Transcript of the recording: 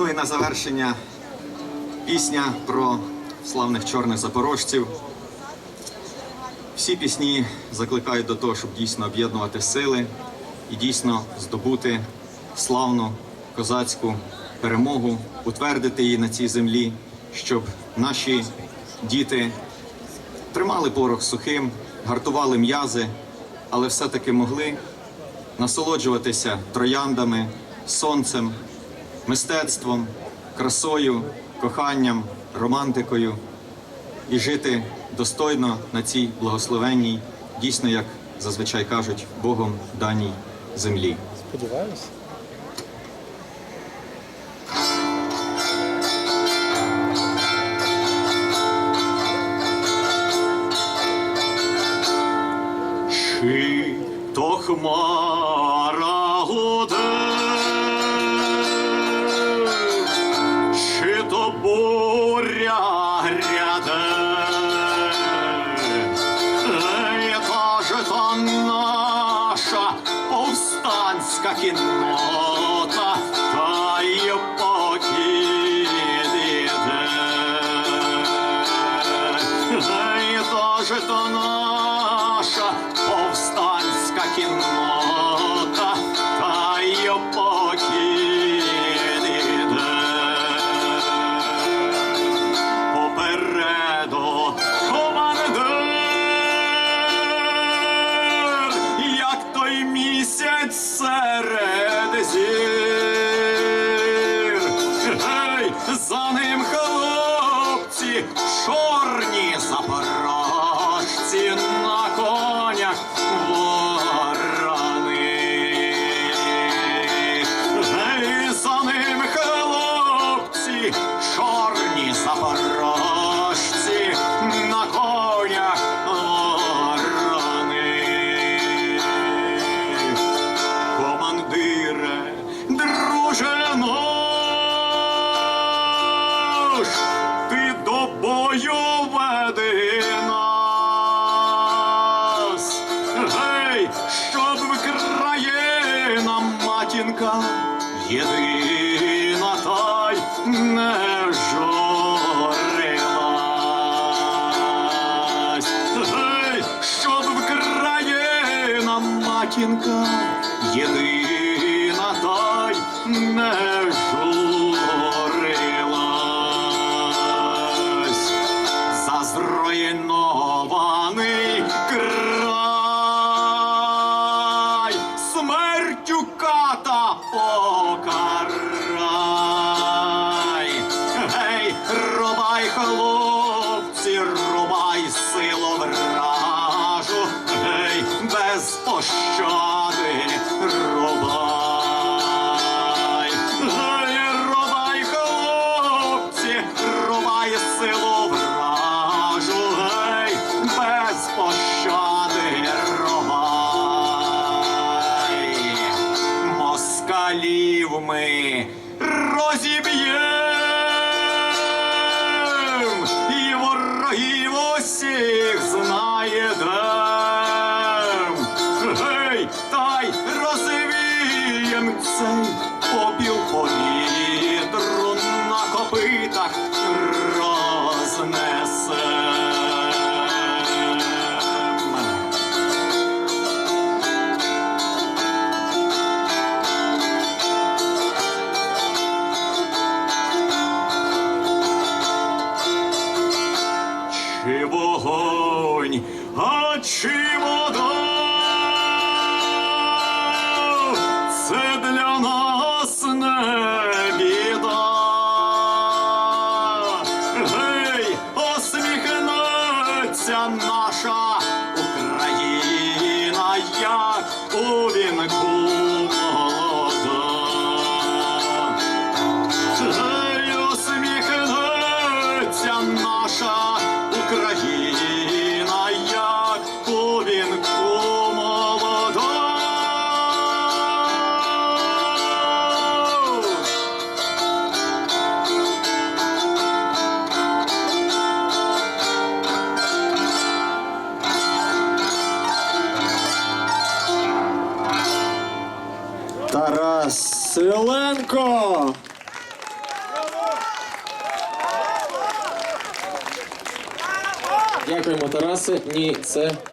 Ну і на завершення пісня про славних чорних запорожців. Всі пісні закликають до того, щоб дійсно об'єднувати сили і дійсно здобути славну козацьку перемогу, утвердити її на цій землі, щоб наші діти тримали порох сухим, гартували м'язи, але все-таки могли насолоджуватися трояндами, сонцем, мистецтвом, красою, коханням, романтикою і жити достойно на цій благословенній, дійсно, як зазвичай кажуть, Богом даній землі. Сподіваюся. Чи то хмара fucking Amen. Гей, щоб країна матінка, єдина та й не жорилась. Гей, щоб країна матінка, єдина рубай, Цей попіл повітру на копитах рознесем. Чи вогонь, а чи посміхнеться наша Селенко. Дякуємо, Тарасе. Ні, це.